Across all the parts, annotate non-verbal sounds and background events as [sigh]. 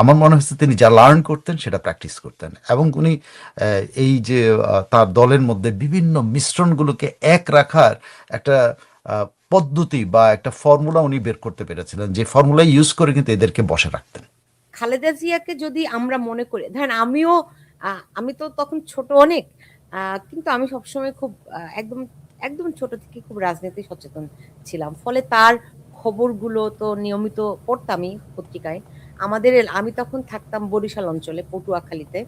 আমার মনে হচ্ছে তিনি যা লার্ন করতেন সেটা প্র্যাকটিস করতেন। এবং উনি এই যে তার দলের মধ্যে বিভিন্ন মিশ্রণগুলোকে এক রাখার একটা পদ্ধতি বা একটা ফর্মুলা উনি বের করতে পেরেছিলেন, যে ফর্মুলা ইউজ করে কিন্তু এদেরকে বসে রাখতেন। খালেদা জিয়াকে যদি আমরা মনে করি, ধরেন আমিও আমি তো তখন ছোট অনেক কিন্তু আমি সবসময় খুব একদম একদম ছোট থেকে খুব রাজনীতি সচেতন ছিলাম। ফলে তার খবরগুলো তো নিয়মিত পড়তামই পত্রিকায়। আমাদের আমি তখন থাকতাম বরিশাল অঞ্চলে, পটুয়াখালীতে।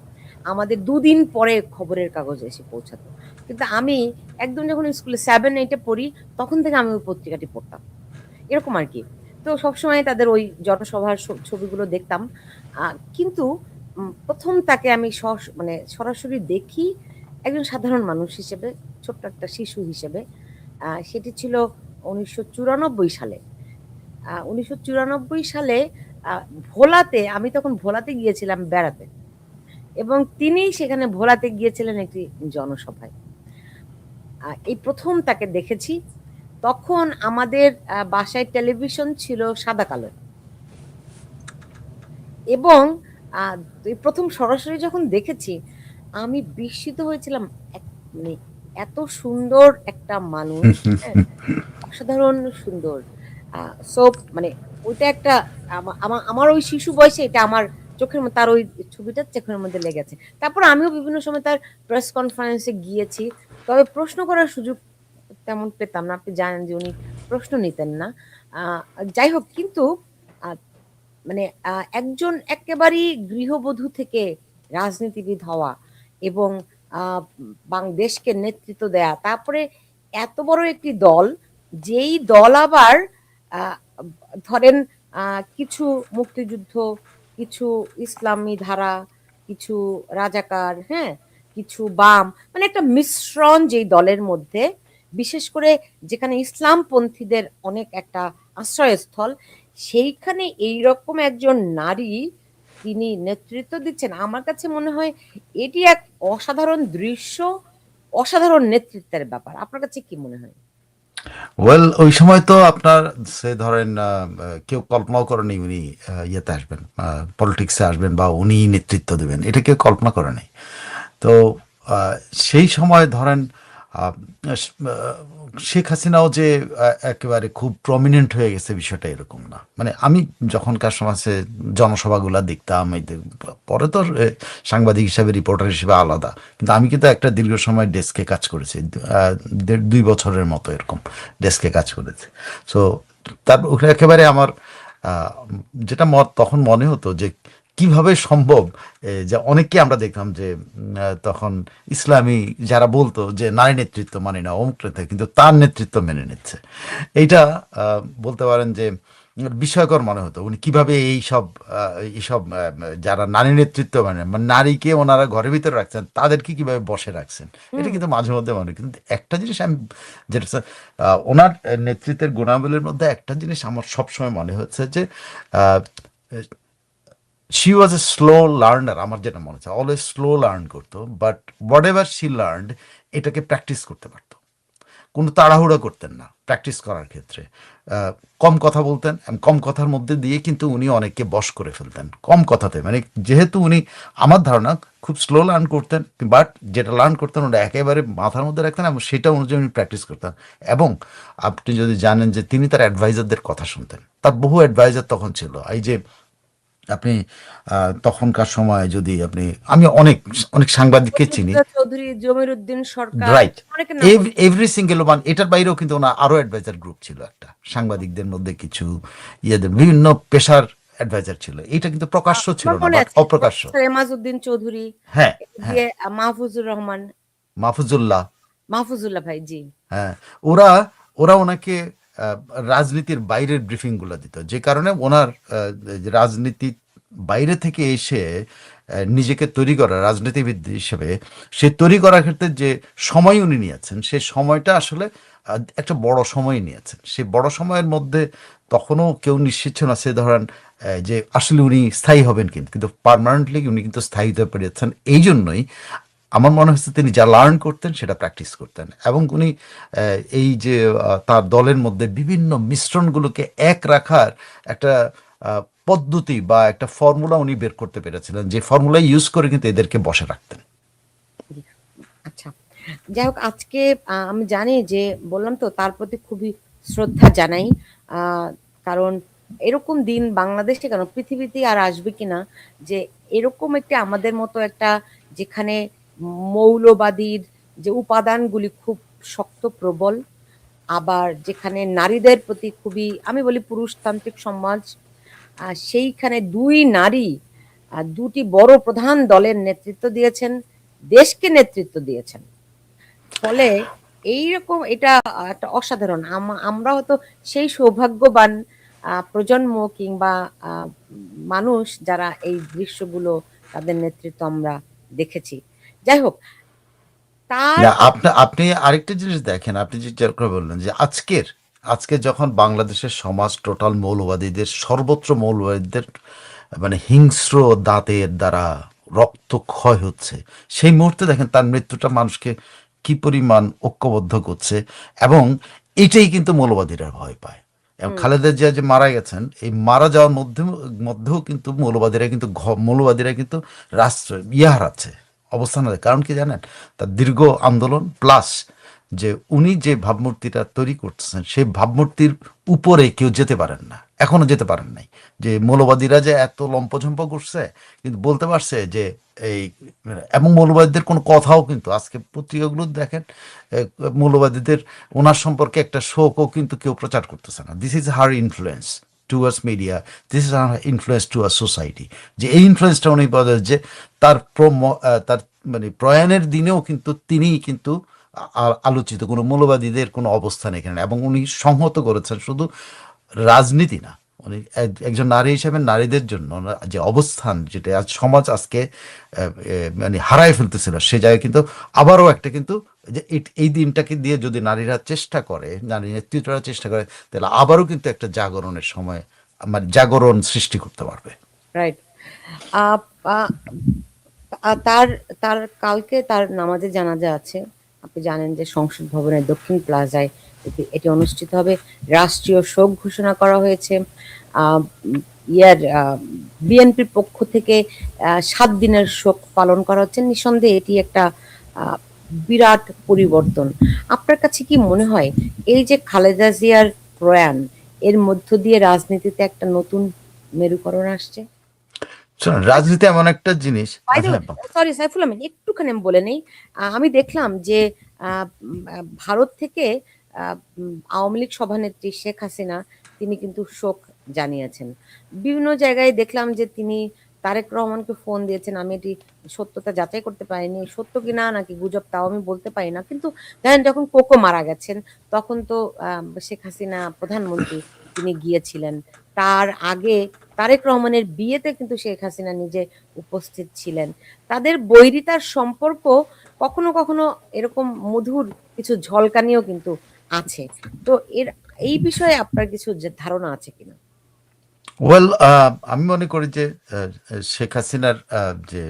আমাদের দুদিন পরে খবরের কাগজ এসে পৌঁছাতো। কিন্তু আমি একদম যখন স্কুলে সেভেন এইটে পড়ি, তখন থেকে আমি ওই পত্রিকাটি পড়তাম। এরকম আর কি। তো সবসময় তাদের ওই জনসভার ছবিগুলো দেখতাম। কিন্তু প্রথম তাকে আমি মানে সরাসরি দেখি একজন সাধারণ মানুষ হিসেবে, ছোট্ট একটা শিশু হিসেবে। সেটি ছিল উনিশশো চুরানব্বই সালে। উনিশশো চুরানব্বই সালে ভোলাতে আমি তখন ভোলাতে গিয়েছিলাম বেড়াতে। এবং তিনি সেখানে ভোলাতে গিয়েছিলেন একটি জনসভায়। এই প্রথম তাকে দেখেছি। তখন আমাদের বাসায় টেলিভিশন ছিল সাদা কালো। এবং প্রথম সরাসরি যখন দেখেছি আমি বিস্মিত হয়েছিলাম। মানে এত সুন্দর একটা মানুষ [laughs] হ্যাঁ, অসাধারণ সুন্দর। সো মানে ওইটা একটা আমা- আমা- আমার ওই শিশু বয়সে এটা আমার চোখের তার ওই ছবিটা চোখের মধ্যে লেগেছে। তারপর আমিও বিভিন্ন সময় তার প্রেস কনফারেন্সে গিয়েছি। তবে প্রশ্ন করার সুযোগ তেমন পেতাম না। আপনি জানেন যে উনি প্রশ্ন নিতেন না। যাই হোক কিন্তু মানে একজন একেবারেই গৃহবধূ থেকে রাজনীতিবিদ হওয়া এবং আহ, বাং- দেশকে নেতৃত্ব দেয়া তারপরে এত বড় একটি দল যেই দল আবার ধরেন কিছু মুক্তিযুদ্ধ, কিছু ইসলামী ধারা, কিছু রাজাকার হ্যাঁ কিছু বাম মানে একটা মিশ্রণ যেই দলের মধ্যে, বিশেষ করে যেখানে ইসলামপন্থীদের অনেক একটা আশ্রয়স্থল, সেইখানে এই রকম একজন নারী তিনি নেতৃত্ব দিচ্ছেন। আমার কাছে মনে হয় এটি এক অসাধারণ দৃশ্য, অসাধারণ নেতৃত্বের ব্যাপার। আপনার কাছে কি মনে হয়? ওয়েল ওই সময় তো আপনার, সে ধরেন কেউ কল্পনাও করেনি উনি ইয়েতে আসবেন পলিটিক্সে আসবেন বা উনি নেতৃত্ব দেবেন। এটা কেউ কল্পনা করেনি তো সেই সময় ধরেন শেখ হাসিনাও যে একেবারে খুব প্রমিনেন্ট হয়ে গেছে বিষয়টা এরকম না। মানে আমি যখনকার সমাজে জনসভাগুলা দেখতাম পরে তো সাংবাদিক হিসাবে রিপোর্টার হিসেবে আলাদা। কিন্তু আমি কিন্তু একটা দীর্ঘ সময় ডেস্কে কাজ করেছি দেড়, দুই বছরের মতো এরকম ডেস্কে কাজ করেছি। সো তার ওখানে একেবারে আমার যেটা মত তখন মনে হতো যে কীভাবে সম্ভব? যে অনেককে আমরা দেখতাম যে তখন ইসলামী যারা বলতো যে নারী নেতৃত্ব মানে না অমুক নেতা কিন্তু তার নেতৃত্ব মেনে নিচ্ছে। এইটা আহ, বলতে পারেন যে বিষয়কর মনে হতো। উনি কীভাবে এই সব এইসব যারা নারী নেতৃত্ব মানে মানে নারীকে ওনারা ঘরের ভিতরে রাখছেন তাদেরকে কীভাবে বসে রাখছেন? এটা কিন্তু মাঝে মধ্যে মনে। কিন্তু একটা জিনিস আমি যেটা স্যার, ওনার নেতৃত্বের গুণাবলীর মধ্যে একটা জিনিস আমার সবসময় মনে হচ্ছে যে she was a slow learner আমার যেটা মনে হচ্ছে অলওয়েজ স্লো লার্ন করতো but what ever she learn এটাকে প্র্যাকটিস করতে পারতো। কোনো তাড়াহুড়ো করতেন না প্র্যাকটিস করার ক্ষেত্রে। কম কথা বলতেন কম কথার মধ্যে দিয়ে কিন্তু উনি অনেককে বশ করে ফেলতেন, কম কথাতে। মানে যেহেতু উনি, আমার ধারণা, খুব স্লো লার্ন করতেন বাট যেটা লার্ন করতেন ওটা একেবারে মাথার মধ্যে রাখতেন এবং সেটা অনুযায়ী উনি প্র্যাকটিস করতেন। এবং আপনি যদি জানেন যে তিনি তার অ্যাডভাইজারদের কথা শুনতেন, তার বহু অ্যাডভাইজার তখন ছিল, এই যে আপনি তখনকার সময় যদি আপনি আমি অনেক অনেক সাংবাদিককে চিনি। Chowdhury Zamir Uddin Sarkar right every single one এটার বাইরেও কিন্তু ওনার আরও অ্যাডভাইজার গ্রুপ ছিল একটা। সাংবাদিকদের মধ্যে কিছু ইয়েদের বিভিন্ন পেশার অ্যাডভাইজার ছিল। এটা কিন্তু প্রকাশ্য ছিল না অপ্রকাশ্য। প্রফেসর এমাজউদ্দিন চৌধুরী হ্যাঁ হ্যাঁ। মাহফুজুর রহমান। মাহফুজুল্লাহ। মাহফুজুল্লাহ ভাই জি। হ্যাঁ ওরা ওরা ওনাকে রাজনীতির বাইরের ব্রিফিংগুলো দিত। যে কারণে ওনার রাজনীতি বাইরে থেকে এসে নিজেকে তৈরি করা, রাজনীতিবিদ হিসেবে সে তৈরি করার ক্ষেত্রে যে সময় উনি নিয়েছেন, সে সময়টা আসলে একটা বড় সময় নিয়েছেন। সেই বড় সময়ের মধ্যে তখনও কেউ নিশ্চিত ছিল না সে ধরেন যে আসলে উনি স্থায়ী হবেন কিন্তু কিন্তু পার্মানেন্টলি উনি কিন্তু স্থায়ী হতে পেরেছেন। এই জন্যই আমার মনে হচ্ছে তিনি যা লার্ন করতেন সেটা প্র্যাকটিস করতেন। এবং উনি এই যে তার দলের মধ্যে বিভিন্ন মিশ্রণগুলোকে এক রাখার একটা পদ্ধতি বা একটা ফর্মুলা উনি বের করতে পেরেছিলেন, যে ফর্মুলা ইউজ করে কিন্তু এদেরকে বসে রাখতেন। আচ্ছা যাই হোক, আজকে আমি জানি যে, বললাম তো, তার প্রতি খুবই শ্রদ্ধা জানাই কারণ এরকম দিন বাংলাদেশে কেন পৃথিবীতে আর আসবে কিনা, যে এরকম একটা আমাদের মতো একটা যেখানে মৌলবাদীর যে উপাদানগুলি খুব শক্ত প্রবল, আবার যেখানে নারীদের প্রতি খুবই, আমি বলি পুরুষতান্ত্রিক সমাজ সেইখানে দুই নারী দুটি বড় প্রধান দলের নেতৃত্ব দিয়েছেন, দেশকে নেতৃত্ব দিয়েছেন। ফলে এইরকম এটা একটা অসাধারণ। আম- আমরা হয়তো সেই সৌভাগ্যবান প্রজন্ম কিংবা মানুষ যারা এই দৃশ্যগুলো তাদের নেতৃত্ব আমরা দেখেছি। যাই হোক তার আপনি আপনি আরেকটা জিনিস দেখেন আপনি যে বললেন যে আজকের আজকে যখন বাংলাদেশের সমাজ টোটাল মৌলবাদীদের সর্বত্র মৌলবাদীদের মানে হিংস্র দাঁতের দ্বারা রক্ত ক্ষয় হচ্ছে সেই মুহূর্তে দেখেন তার মৃত্যুটা মানুষকে কি পরিমাণ ঐক্যবদ্ধ করছে এবং এটাই কিন্তু মৌলবাদীরা ভয় পায় এবং। খালেদা জিয়া যে মারা গেছেন এই মারা যাওয়ার মধ্যে মধ্যেও কিন্তু মৌলবাদীরা কিন্তু মৌলবাদীরা কিন্তু রাষ্ট্র ইয়ে হারাচ্ছে অবস্থান। কারণ কি জানেন? তার দীর্ঘ আন্দোলন প্লাস যে উনি যে ভাবমূর্তিটা তৈরি করতেছেন, সেই ভাবমূর্তির উপরে কেউ যেতে পারেন না। এখনও যেতে পারেন নাই। যে মৌলবাদীরা যে এত লম্পঝম্প করছে, কিন্তু বলতে পারছে যে এই এবং মৌলবাদীদের কোনো কথাও কিন্তু, আজকে পত্রিকাগুলো দেখেন মৌলবাদীদের ওনার সম্পর্কে একটা শোকও কিন্তু কেউ প্রচার করতেছে না। This is her influence towards media this is her influence towards society যে এই ইনফ্লুয়েন্সটা উনি বলেন যে তার তার মানে প্রয়াণের দিনেও কিন্তু তিনি কিন্তু আলোচিত, কোনো মৌলবাদীদের কোনো অবস্থান এখানে। এবং উনি সংহত করেছেন শুধু রাজনীতি না। উনি এক- একজন নারী হিসেবে নারীদের জন্য যে অবস্থান যেটা আজ সমাজ আজকে মানে হারায় ফেলতেছিল, সে জায়গায় কিন্তু আবারও একটা কিন্তু যে এই- দিনটাকে দিয়ে যদি নারীরা চেষ্টা করে, নারী নেতৃত্বরা চেষ্টা করে, তাহলে আবারও কিন্তু একটা জাগরণের সময় মানে জাগরণ সৃষ্টি করতে পারবে। রাইট তার তার কালকে তার নামাজে জানাজা আছে। আপনি জানেন যে সংসদ ভবনের দক্ষিণ প্লাজায় এটি অনুষ্ঠিত হবে। রাষ্ট্রীয় শোক ঘোষণা করা হয়েছে। ইয়ার বিএনপির পক্ষ থেকে সাত দিনের শোক পালন করা হচ্ছে। নিঃসন্দেহে এটি একটা বিরাট পরিবর্তন। আপনার কাছে কি মনে হয় এই যে খালেদা জিয়ার প্রয়াণ এর মধ্য দিয়ে রাজনীতিতে একটা নতুন মেরুকরণ আসছে? রাজনীতি এমন একটা জিনিস সরি সাইফুল আমিন একটুখানি আমি বলে নেই। আমি দেখলাম যে আহ, ভারত থেকে আহ, আওয়ামী লীগ সভানেত্রী শেখ হাসিনা তিনি কিন্তু শোক জানিয়েছেন। বিভিন্ন জায়গায় দেখলাম যে তিনি তারেক রহমানকে ফোন দিয়েছেন, আমি এটি সত্যতা যাচাই করতে পারিনি, সত্য কি না নাকি গুজব তাও আমি বলতে পারি না। কিন্তু দেখেন, যখন কোকো মারা গেছেন, তখন তো শেখ হাসিনা প্রধানমন্ত্রী তিনি গিয়েছিলেন। তার আগে তারেক রহমানের বিয়েতে কিন্তু শেখ হাসিনা নিজে উপস্থিত ছিলেন। তাদের বৈরিতার সম্পর্ক কখনো কখনো এরকম মধুর কিছু ঝলকানিও কিন্তু আছে। তো এর, এই বিষয়ে আপনার কিছু ধারণা আছে কিনা? ওয়েল আমি মনে করি যে শেখ হাসিনার যে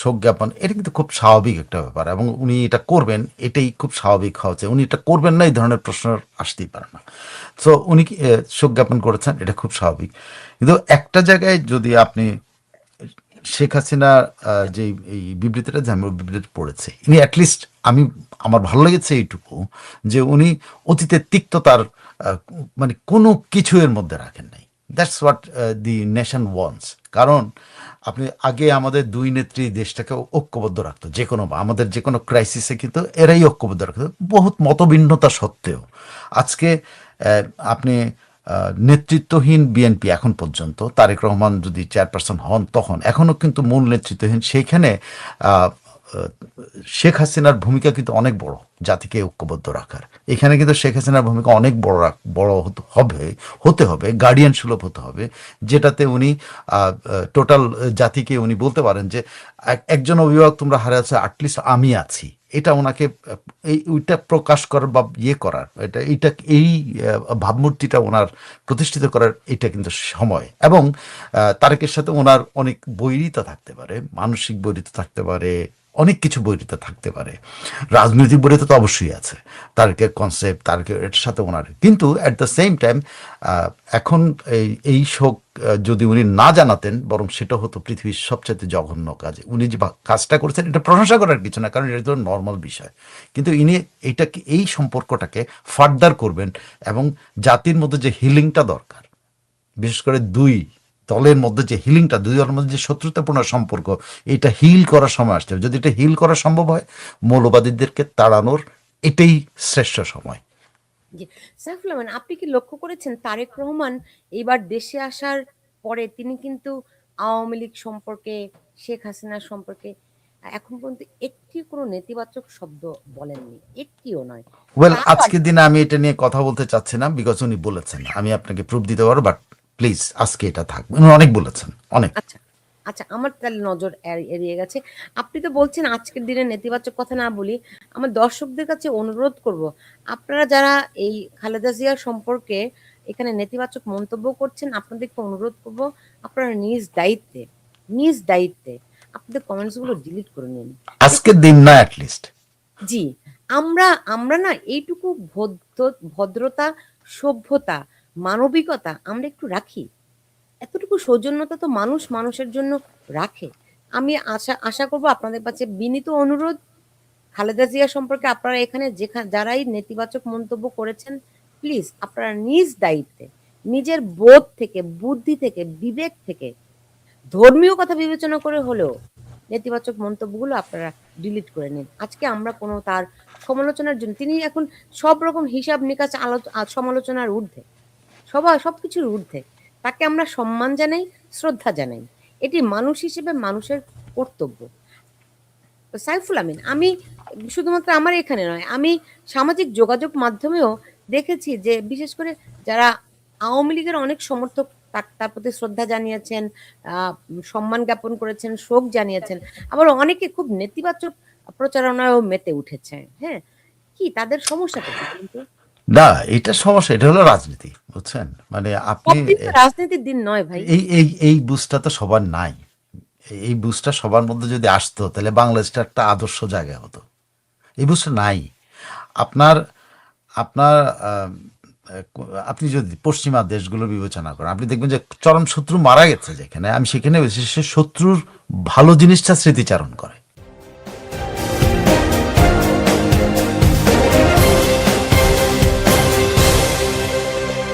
শোক জ্ঞাপন, এটা কিন্তু খুব স্বাভাবিক একটা ব্যাপার এবং উনি এটা করবেন, এটাই খুব স্বাভাবিক হওয়া উচিত। উনি এটা করবেন না, এই ধরনের প্রশ্ন আসতেই পারে না। সো উনি শোক জ্ঞাপন করেছেন, এটা খুব স্বাভাবিক। কিন্তু একটা জায়গায় যদি আপনি, শেখ হাসিনা যে, এই বিবৃতিটা যে, আমি বিবৃতি পড়েছি, ইনি অ্যাটলিস্ট আমি, আমার ভালো লেগেছে এইটুকু যে, উনি অতীতের তিক্ততার মানে কোনো কিছু এর মধ্যে রাখেন নাই। That's what the nation wants কারণ আপনি আগে আমাদের দুই নেত্রী দেশটাকে ঐক্যবদ্ধ রাখতো, যে কোনো আমাদের যে কোনো ক্রাইসিসে কিন্তু এরাই ঐক্যবদ্ধ রাখতো। বহুত মতভিন্নতা সত্ত্বেও আজকে আপনি নেতৃত্বহীন বিএনপি এখন পর্যন্ত, তারেক রহমান যদি চেয়ারপারসন হন তখন এখনও কিন্তু মূল নেতৃত্বহীন সেইখানে শেখ হাসিনার ভূমিকা কিন্তু অনেক বড়, জাতিকে ঐক্যবদ্ধ রাখার। এখানে কিন্তু শেখ হাসিনার ভূমিকা অনেক বড় বড় হবে, হতে হবে গার্ডিয়ান সুলভ হতে হবে, যেটাতে উনি টোটাল জাতিকে উনি বলতে পারেন যে, এক- একজন অভিভাবক তোমরা হারাচ্ছে অ্যাটলিস্ট আমি আছি। এটা ওনাকে, এই, ওইটা প্রকাশ করার বা ইয়ে করার, এটা, এইটা, এই ভাবমূর্তিটা ওনার প্রতিষ্ঠিত করার এটা কিন্তু সময়। এবং তারেকের সাথে ওনার অনেক বৈরিতা থাকতে পারে, মানসিক বৈরিতা থাকতে পারে অনেক কিছু বইটিতে থাকতে পারে। রাজনৈতিক বইটিতে তো অবশ্যই আছে। তারকে কনসেপ্ট তারকে এটার সাথে ওনার। কিন্তু অ্যাট দ্য সেম টাইম এখন এই এই শোক যদি উনি না জানাতেন, বরং সেটা হতো পৃথিবীর সবচেয়ে জঘন্য কাজ। উনি যে কাজটা করেছেন, এটা প্রশংসা করার কিছু না, কারণ এটা তো নর্মাল বিষয়। কিন্তু ইনি এইটাকে এই সম্পর্কটাকে ফার্দার করবেন এবং জাতির মধ্যে যে হিলিংটা দরকার, বিশেষ করে দুই দলের মধ্যে যে হিলিংটা দুই দলের মধ্যে যে শত্রুতাপূর্ণ সম্পর্ক এটা হিল করার সময় আসছে যদি এটা হিল করা সম্ভব হয় মৌলবাদীদেরকে তাড়ানোর এটাই শ্রেষ্ঠ সময়। জি। সাইফুল রহমান আপনি কি লক্ষ্য করেছেন তারেক রহমান এবার দেশে আসার পরে তিনি কিন্তু আওয়ামী লীগ সম্পর্কে শেখ হাসিনা সম্পর্কে এখন পর্যন্ত একটি কোনো নেতিবাচক শব্দ বলেননি? একটিও নয়। ওয়েল আজকের দিনে আমি এটা নিয়ে কথা বলতে চাচ্ছি না বিকজ উনি বলেছেন। আমি আপনাকে প্রুফ দিতে পারব বাট প্লিজ আজকে এটা থাকবে উনি অনেক বলেছেন অনেক। আচ্ছা আচ্ছা আমার তাহলে নজর এড়িয়ে গেছে। আপনি তো বলছেন আজকের দিনে নেতিবাচক কথা না বলি আমার দর্শকদের কাছে অনুরোধ করব আপনারা যারা এই খালেদা জিয়া সম্পর্কে এখানে নেতিবাচক মন্তব্য করছেন আপনাদেরকে অনুরোধ করব আপনারা নিজ দায়িত্বে নিজ দায়িত্বে আপনাদের কমেন্টসগুলো ডিলিট করে নিন। আজকের দিন না অ্যাটলিস্ট জি আমরা আমরা না এইটুকু ভদ্র ভদ্রতা সভ্যতা মানবিকতা আমরা একটু রাখি। এতটুকু সৌজন্যতা তো মানুষ মানুষের জন্য রাখে। আমি আশা আশা করব আপনাদের কাছে বিনীত অনুরোধ। খালেদা জিয়া সম্পর্কে আপনারা এখানে যেখানে যারাই নেতিবাচক মন্তব্য করেছেন প্লিজ আপনারা নিজ দায়িত্বে, নিজের বোধ থেকে, বুদ্ধি থেকে, বিবেক থেকে, ধর্মীয় কথা বিবেচনা করে হলেও নেতিবাচক মন্তব্যগুলো আপনারা ডিলিট করে নিন। আজকে আমরা কোনো তার সমালোচনার জন্য, তিনি এখন সব রকম হিসাব নিকাশ আলো- সমালোচনার ঊর্ধ্বে। সবাই সবকিছুর ঊর্ধ্বে। তাকে আমরা সম্মান জানাই, শ্রদ্ধা জানাই। এটি মানুষ হিসেবে মানুষের কর্তব্য। সাইফুল আমিন, আমি শুধুমাত্র আমার এখানে নয়, আমি সামাজিক যোগাযোগ মাধ্যমেও দেখেছি যে বিশেষ করে যারা আওয়ামী লীগের অনেক সমর্থক, তার প্রতি শ্রদ্ধা জানিয়েছেন সম্মান জ্ঞাপন করেছেন, শোক জানিয়েছেন। আবার অনেকে খুব নেতিবাচক প্রচারণায়ও মেতে উঠেছে। হ্যাঁ কি তাদের সমস্যাটা কিন্তু না, এটা সমস্যা, এটা হলো রাজনীতি। বুঝছেন? মানে আপনি রাজনীতির দিন নয় ভাই। এই এই এই বুঝটা তো সবার নাই। এই বুঝটা সবার মধ্যে যদি আসতো তাহলে বাংলাদেশটা একটা আদর্শ জায়গা হতো। এই বুঝটা নাই। আপনার আপনার আহ, আপনি যদি পশ্চিমা দেশগুলো বিবেচনা করেন আপনি দেখবেন যে চরম শত্রু মারা গেছে যেখানে আমি সেখানে সে শত্রুর ভালো জিনিসটা স্মৃতিচারণ করে।